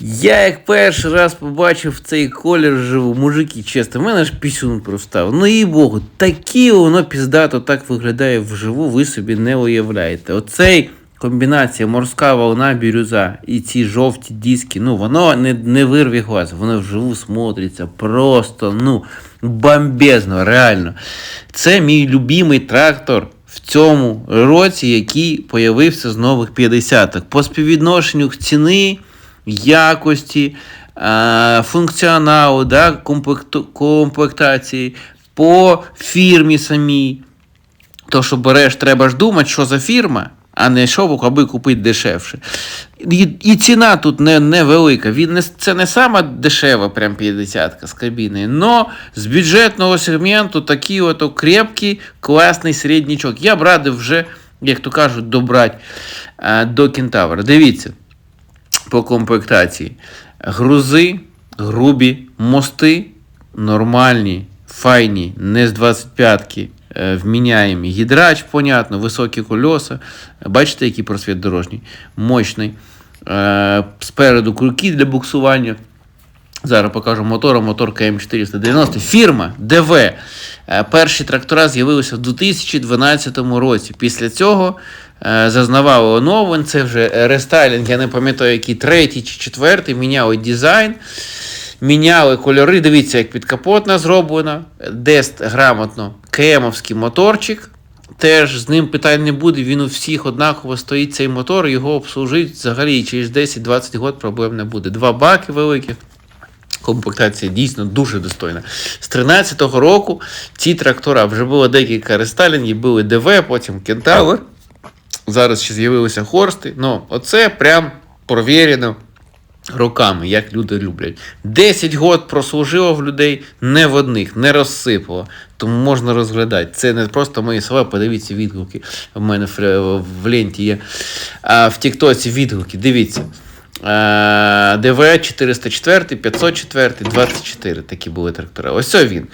Я як перший раз побачив цей колір живу, мужики, чесно, в мене ж пісюн простав. Ну і богу, такі воно піздато так виглядає вживу, ви собі не уявляєте. Оцей комбінація морська волна, бірюза і ці жовті диски, ну воно не, не вирве глаз, воно вживу смотриться просто, ну, бомбезно, реально. Це мій любимий трактор в цьому році, який появився з нових 50-х. По співвідношенню ціни якості, е, функціоналу, да, комплектації, по фірмі самій. То, що береш, треба ж думати, що за фірма, а не що аби купити дешевше. І, і ціна тут не, невелика. Не, це не сама дешева, прям 50 з кабіни, но з бюджетного сегменту такий ото крепкий, класний середнячок. Я б радив вже, як то кажуть, добрати е, до кентавра. Дивіться по комплектації. Грузи, грубі, мости нормальні, файні, не з 25-ки, е, вміняємі. Гідрач, понятно, високі кольоса. Бачите, який просвіт дорожній, мощний. Е, Спереду крюки для буксування. Зараз покажу мотор, мотор КМ490. Фірма ДВ. Е, Перші трактора з'явилися в 2012 році. Після цього зазнавали оновлень. Це вже рестайлінг, я не пам'ятаю, який третій чи четвертий. Міняли дизайн, міняли кольори. Дивіться, як підкапотна зроблена. Дест грамотно. КМовський моторчик. Теж з ним питань не буде, він у всіх однаково стоїть цей мотор, його обслужить взагалі через 10-20 років проблем не буде. Два баки великих. Комплектація дійсно дуже достойна. З 13-го року ці трактора вже було декілька рестайлінгів, були ДВ, потім Кентавр. Зараз ще з'явилися Хорсти. Ну, оце прям провірено роками, як люди люблять. 10 год прослужило в людей не в одних, не розсипало. Тому можна розглядати. Це не просто мої слова, подивіться відгуки. В мене в, ленті є. А в Тіктоці відгуки. Дивіться. ДВ 404, 504, 24 такі були трактори. Ось він.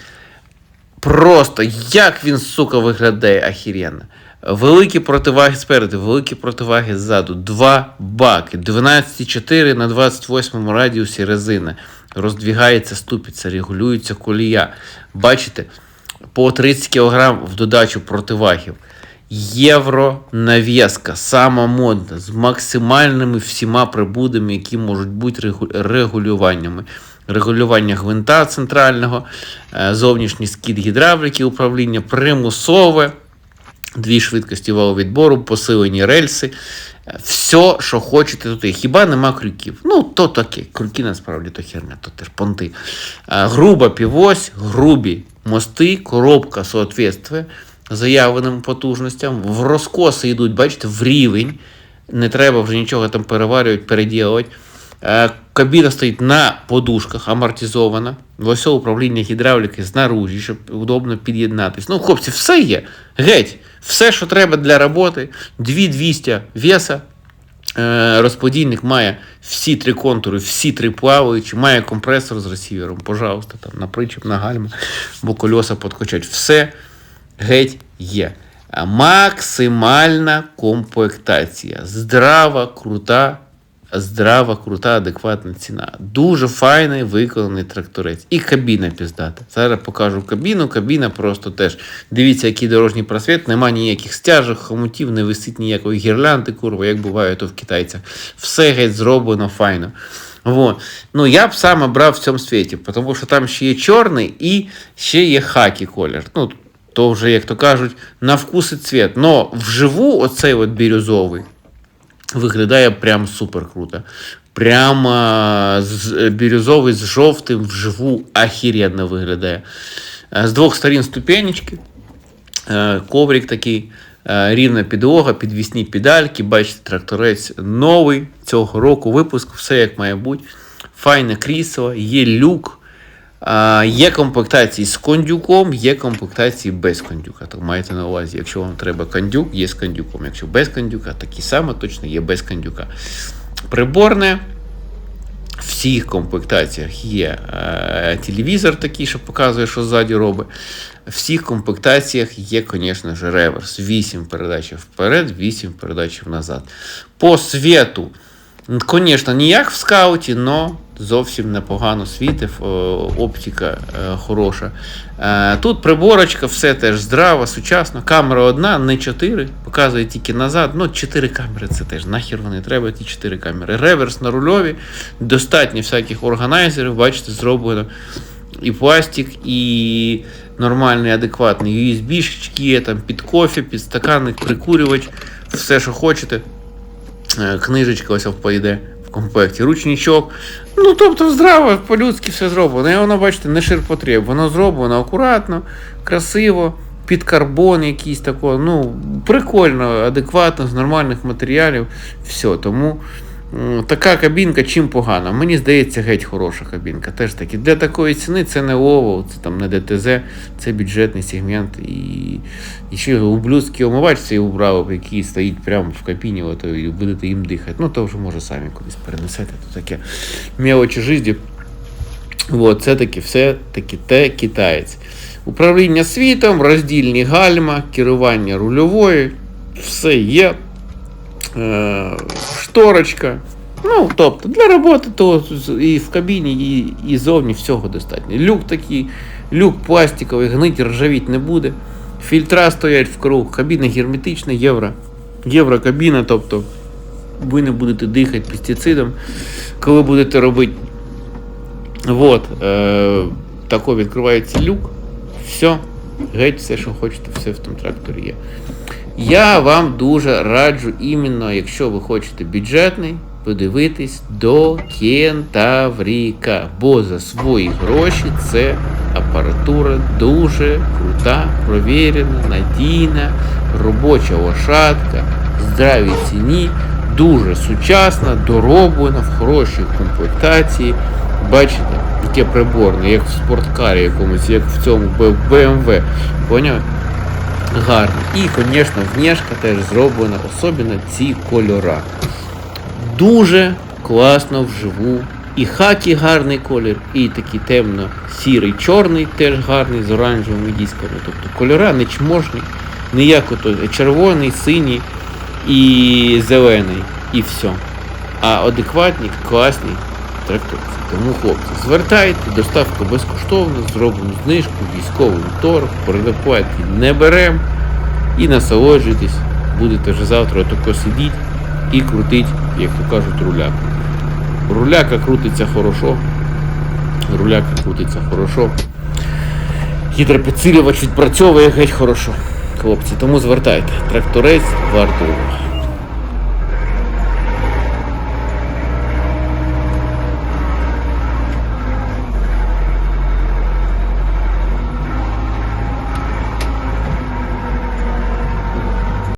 Просто як він, сука, виглядає ахіренно. Великі противаги спереду, великі противаги ззаду. Два баки. 12,4 на 28 радіусі резина. Роздвігається ступиця, регулюється колія. Бачите, по 30 кг в додачу противагів. Євро нав'язка, сама модна, з максимальними всіма прибудами, які можуть бути регулюваннями. Регулювання гвинта центрального, е, зовнішній скид гідравліки, управління примусове, дві швидкості валовідбору, посилені рельси. Все, що хочете тут. Хіба нема крюків? Ну, то таке. Крюки насправді то херня, то теж понти. Груба півось, грубі мости, коробка соответствує заявленим потужностям. В розкоси йдуть, бачите, в рівень. Не треба вже нічого там переварювати, переділувати. Е, Кабіна стоїть на подушках, амортизована. Ось управління гідравліки знаружі, щоб удобно під'єднатись. Ну, хлопці, все є. Геть, все, що треба для роботи. 2200 веса. Е, Розподільник має всі три контури, всі три плаваючі, має компресор з ресівером, пожалуйста, там, на причіп, на гальма, бо кольоса підкачать. Все геть є. Максимальна комплектація. Здрава, крута, здрава, крута, адекватна ціна. Дуже файний виконаний тракторець. І кабіна піздата. Зараз покажу кабіну. Кабіна просто теж. Дивіться, який дорожній просвіт, нема ніяких стяжок, хомутів, не висить ніякої гірлянди, курва, як буває то в китайцях. Все геть зроблено файно. Вот. Ну, я б саме брав в цьому світі, тому що там ще є чорний і ще є хакі колір. Ну, то вже, як то кажуть, на вкус і цвіт. Но вживу оцей от бірюзовий виглядає прям супер круто. Прямо з, бірюзовий з жовтим вживу ахіренно виглядає. З двох сторін ступенечки, коврик такий, рівна підлога, підвісні педальки. Бачите, тракторець новий цього року випуск, все як має бути. Файне крісло, є люк. Є комплектації з кондюком, є комплектації без кондюка. Так маєте на увазі, якщо вам треба кондюк, є з кондюком. Якщо без кондюка, такі саме точно є без кондюка. Приборне. В всіх комплектаціях є е, телевізор такий, що показує, що ззаді робить. В всіх комплектаціях є, звісно ж, реверс. 8 передач вперед, 8 передач назад. По світу Звісно, не як в скауті, але зовсім непогано світив, е, оптика е, хороша. Е, Тут приборочка, все теж здраво, сучасно. Камера одна, не чотири, показує тільки назад. Ну, чотири камери це теж нахер вони треба, ті чотири камери. Реверс на рульові, достатньо всяких органайзерів, бачите, зроблено. І пластик, і нормальний, адекватний USB-шечки є, там під кофе, під стаканник, прикурювач, все, що хочете. Е, Книжечка ось пойде в комплекті, ручничок. Ну, тобто, здраво, по-людськи все зроблено. І воно, бачите, не ширпотреб. Воно зроблено акуратно, красиво, під карбон якийсь такий. Ну, прикольно, адекватно, з нормальних матеріалів. Все. Тому така кабінка чим погана. Мені здається, геть хороша кабінка. Теж таки. Для такої ціни це не ОВО, це там не ДТЗ, це бюджетний сегмент. І, і ще ублюдський омивач цей убрав, який стоїть прямо в кабіні, от, і будете їм дихати. Ну, то вже може самі кудись перенесете. То таке мелочі житті. От, це таки все таки те китаєць. Управління світом, роздільні гальма, керування рульовою, все є. Е, шторочка. Ну, тобто, для роботи то і в кабіні, і, і зовні всього достатньо. Люк такий, люк пластиковий, гнить, ржавіть не буде. Фільтра стоять в круг, кабіна герметична, євро. Єврокабіна, тобто ви не будете дихати пестицидом, коли будете робити. Вот, е, тако відкривається люк. Все, геть, все, що хочете, все в тому тракторі є. Я вам дуже раджу, іменно, якщо ви хочете бюджетний, подивитись до Кентавріка. Бо за свої гроші це апаратура дуже крута, провірена, надійна, робоча лошадка, здравій ціні, дуже сучасна, дороблена, в хорошій комплектації. Бачите, яке приборне, як в спорткарі якомусь, як в цьому BMW. Поняв? Гарно. І, звісно, внешка теж зроблена, особливо ці кольора. Дуже класно вживу. І хакі гарний колір, і такий темно-сірий, чорний теж гарний з оранжевими дисками. Тобто кольора не чможні, ніяк ото червоний, синій і зелений, і все. А адекватні, класні тракторці. Тому, хлопці, звертайте, доставка безкоштовна, зроблено знижку, військовий торг, передоплати не беремо і насолоджуйтесь. Будете вже завтра отако сидіти і крутить, як то кажуть, руляка. Руляка крутиться хорошо. Руляка крутиться хорошо. Гідропідсилювач відпрацьовує геть хорошо. Хлопці, тому звертайте. Тракторець вартує.